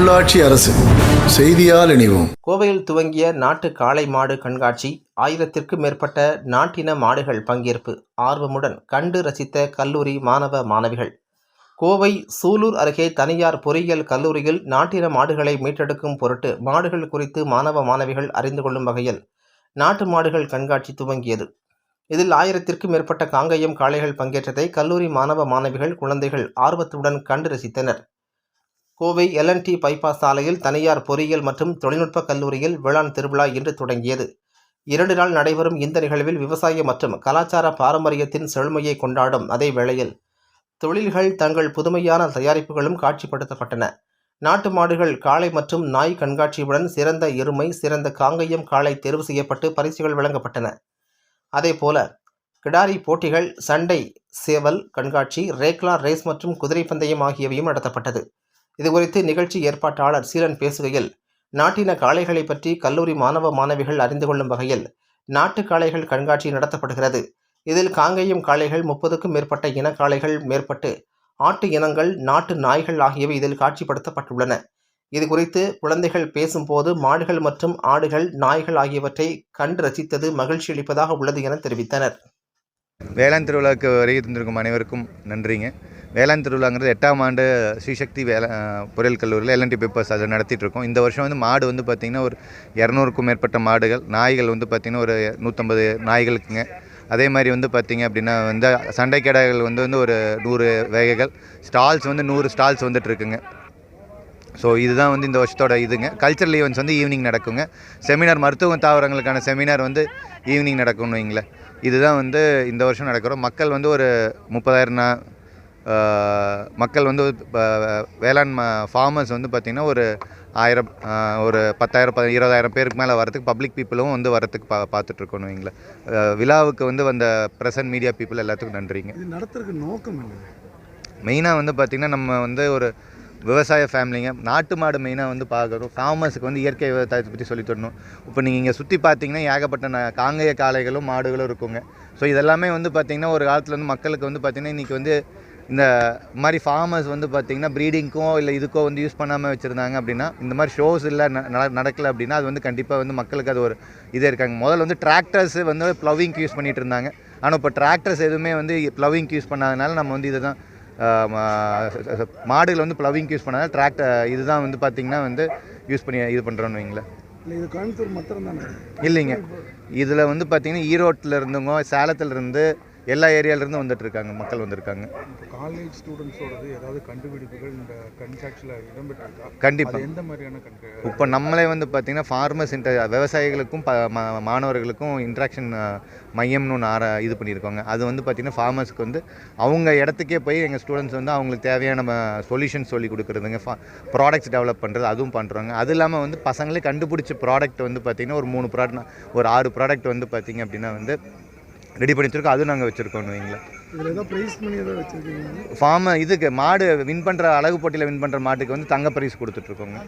உள்ளாட்சி அரசு. செய்தியால் இணைவோம். கோவையில் துவங்கிய நாட்டு காளை மாடு கண்காட்சி ஆயிரத்திற்கும் மேற்பட்ட நாட்டின மாடுகள் பங்கேற்பு. ஆர்வமுடன் கண்டு ரசித்த கல்லூரி மாணவ மாணவிகள். கோவை சூலூர் அருகே தனியார் பொறியியல் கல்லூரியில் நாட்டின மாடுகளை மீட்டெடுக்கும் பொருட்டு மாடுகள் குறித்து மாணவ மாணவிகள் அறிந்து கொள்ளும் வகையில் நாட்டு மாடுகள் கண்காட்சி துவங்கியது. இதில் ஆயிரத்திற்கும் மேற்பட்ட காங்கயம் காளைகள் பங்கேற்றதை கல்லூரி மாணவ மாணவிகள் குழந்தைகள் ஆர்வத்துடன் கண்டு ரசித்தனர். கோவை எல்என்டி பைபாஸ் சாலையில் தனியார் பொறியியல் மற்றும் தொழில்நுட்ப கல்லூரியில் வேளாண் திருவிழா இன்று தொடங்கியது. இரண்டு நாள் நடைபெறும் இந்த நிகழ்வில் விவசாய மற்றும் கலாச்சார பாரம்பரியத்தின் செழுமையை கொண்டாடும் அதே வேளையில் தொழில்கள் தங்கள் புதுமையான தயாரிப்புகளும் காட்சிப்படுத்தப்பட்டன. நாட்டு மாடுகள் காளை மற்றும் நாய் கண்காட்சியுடன் சிறந்த எருமை சிறந்த காங்கேயம் காளை தேர்வு செய்யப்பட்டு பரிசுகள் வழங்கப்பட்டன. அதேபோல கிடாரி போட்டிகள் சண்டை சேவல் கண்காட்சி ரேக்லா ரேஸ் மற்றும் குதிரை பந்தயம் ஆகியவையும் நடத்தப்பட்டது. இதுகுறித்து நிகழ்ச்சி ஏற்பாட்டாளர் சீலன் பேசுகையில் நாட்டின காளைகளை பற்றி கல்லூரி மாணவ மாணவிகள் அறிந்து கொள்ளும் வகையில் நாட்டு காளைகள் கண்காட்சி நடத்தப்படுகிறது. இதில் காங்கேயம் காளைகள் முப்பதுக்கும் மேற்பட்ட இன காளைகள் மேற்பட்டு ஆட்டு இனங்கள் நாட்டு நாய்கள் ஆகியவை இதில் காட்சிப்படுத்தப்பட்டுள்ளன. இது குறித்து குழந்தைகள் பேசும்போது மாடுகள் மற்றும் ஆடுகள் நாய்கள் ஆகியவற்றை கண்டு ரசித்தது மகிழ்ச்சி அளிப்பதாக உள்ளது என தெரிவித்தனர். வேளாண் திருவிழாவுக்கு வருகை தந்திருக்கும் அனைவருக்கும் நன்றிங்க. வேளாண் திருவிழாங்கிறது எட்டாம் ஆண்டு ஸ்ரீசக்தி வேளா அஹ், பொறியியல் கல்லூரியில் எல்என்டி பேப்பர்ஸ் அதை நடத்திட்டுருக்கோம். இந்த வருஷம் வந்து மாடு வந்து பார்த்திங்கன்னா ஒரு இரநூறுக்கும் மேற்பட்ட மாடுகள் நாய்கள் வந்து பார்த்திங்கன்னா ஒரு நூற்றம்பது நாய்களுக்குங்க. அதே மாதிரி வந்து பார்த்திங்க அப்படின்னா வந்து சண்டை கடைகள் வந்து வந்து ஒரு நூறு வேகைகள் ஸ்டால்ஸ் வந்து நூறு ஸ்டால்ஸ் வந்துட்டுருக்குங்க. ஸோ இதுதான் வந்து இந்த வருஷத்தோட இதுங்க. கல்ச்சரல் ஈவெண்ட்ஸ் வந்து ஈவினிங் நடக்குங்க. செமினார் மருத்துவ தாவரங்களுக்கான செமினார் வந்து ஈவினிங் நடக்கும்னு வைங்களேன். இதுதான் வந்து இந்த வருஷம் நடக்கிறோம். மக்கள் வந்து ஒரு முப்பதாயிரம் மக்கள் வந்து வேளாண் ஃபார்மர்ஸ் வந்து பார்த்திங்கன்னா ஒரு ஆயிரம் ஒரு பத்தாயிரம் ப இருபதாயிரம் பேருக்கு மேலே வரதுக்கு பப்ளிக் பீப்புளும் வந்து வரத்துக்கு பா பார்த்துட்ருக்கோன்னு வைங்களேன். ஆஹ் விழாவுக்கு வந்து வந்த ப்ரெசன்ட் மீடியா பீப்புள் எல்லாத்துக்கும் நன்றிங்க. இது நடத்துறதுக்கு நோக்கம் மெயினாக வந்து பார்த்திங்கன்னா நம்ம வந்து ஒரு விவசாய ஃபேமிலிங்க நாட்டு மாடு மெயினாக வந்து பார்க்குறோம் ஃபார்மர்ஸுக்கு வந்து இயற்கை விவசாயத்தை பற்றி சொல்லி தரணும். இப்போ நீங்கள் இங்கே சுற்றி பார்த்தீங்கன்னா ஏகப்பட்ட ந- காங்கேய காளைகளும் மாடுகளும் இருக்குங்க. ஸோ இதெல்லாமே வந்து பார்த்திங்கன்னா ஒரு காலத்தில் வந்து மக்களுக்கு வந்து பார்த்திங்கன்னா இன்றைக்கி வந்து இந்த மாதிரி ஃபார்மர்ஸ் வந்து பார்த்திங்கன்னா ப்ரீடிங்க்கோ இல்லை இதுக்கோ வந்து யூஸ் பண்ணாமல் வச்சுருந்தாங்க அப்படின்னா இந்த மாதிரி ஷோஸ் இல்லை நடக்கலை அப்படின்னா அது வந்து கண்டிப்பாக வந்து மக்களுக்கு அது ஒரு இதே இருக்காங்க. முதல்ல வந்து டிராக்டர்ஸ் வந்து ப்ளவிங்க்கு யூஸ் பண்ணிகிட்டு இருந்தாங்க. ஆனால் இப்போ டிராக்டர்ஸ் எதுவுமே வந்து ப்ளவிங்க்கு யூஸ் பண்ணாதனால நம்ம வந்து இதை தான் மாடுகள் வந்து ப்ளவிங்க்கு யூஸ் பண்ணாத டிராக்டர் இதுதான் வந்து பார்த்திங்கன்னா வந்து யூஸ் பண்ணி இது பண்ணுறோன்னு வைங்களேன். இது கோயம்புத்தூர் மாத்திரம் தானே இல்லைங்க. இதில் வந்து பார்த்திங்கன்னா ஈரோட்டில் இருந்துங்க சேலத்துல இருந்து எல்லா ஏரியாவிலேருந்து வந்துட்டு இருக்காங்க மக்கள் வந்திருக்காங்க. காலேஜ் ஸ்டூடெண்ட்ஸோடது ஏதாவது கண்டுபிடிப்புகள் இந்த கண்காட்சியில் இடம்பெற்றிருக்கா? கண்டிப்பாக எந்த மாதிரியான இப்போ நம்மளே வந்து பார்த்திங்கன்னா ஃபார்மர்ஸ் இன்ட விவசாயிகளுக்கும் ப மாணவர்களுக்கும் இன்ட்ராக்ஷன் மையம்னு ஒன்று ஆர இது பண்ணியிருக்கோங்க. அது வந்து பார்த்திங்கன்னா ஃபார்மர்ஸ்க்கு வந்து அவங்க இடத்துக்கே போய் எங்கள் ஸ்டூடெண்ட்ஸ் வந்து அவங்களுக்கு தேவையான சொல்யூஷன் சொல்லி கொடுக்குறதுங்க ஃபா ப்ராடக்ட்ஸ் டெவலப் பண்ணுறது அதுவும் பண்ணுறாங்க அது இல்லாமல் வந்து பசங்களே கண்டுபிடிச்ச ப்ராடக்ட் வந்து பார்த்திங்கன்னா ஒரு மூணு ப்ராடக்ட் ஒரு ஆறு ப்ராடக்ட் வந்து பார்த்திங்க அப்படின்னா வந்து ரெடி பண்ணி வச்சுருக்கோம். அதுவும் நாங்கள் வச்சுருக்கோம் வைங்களேன். ஃபார்மர் இதுக்கு மாடு வின் பண்ணுற அழகு போட்டியில் வின் பண்ணுற மாட்டுக்கு வந்து தங்க பரிசு கொடுத்துட்ருக்கோங்க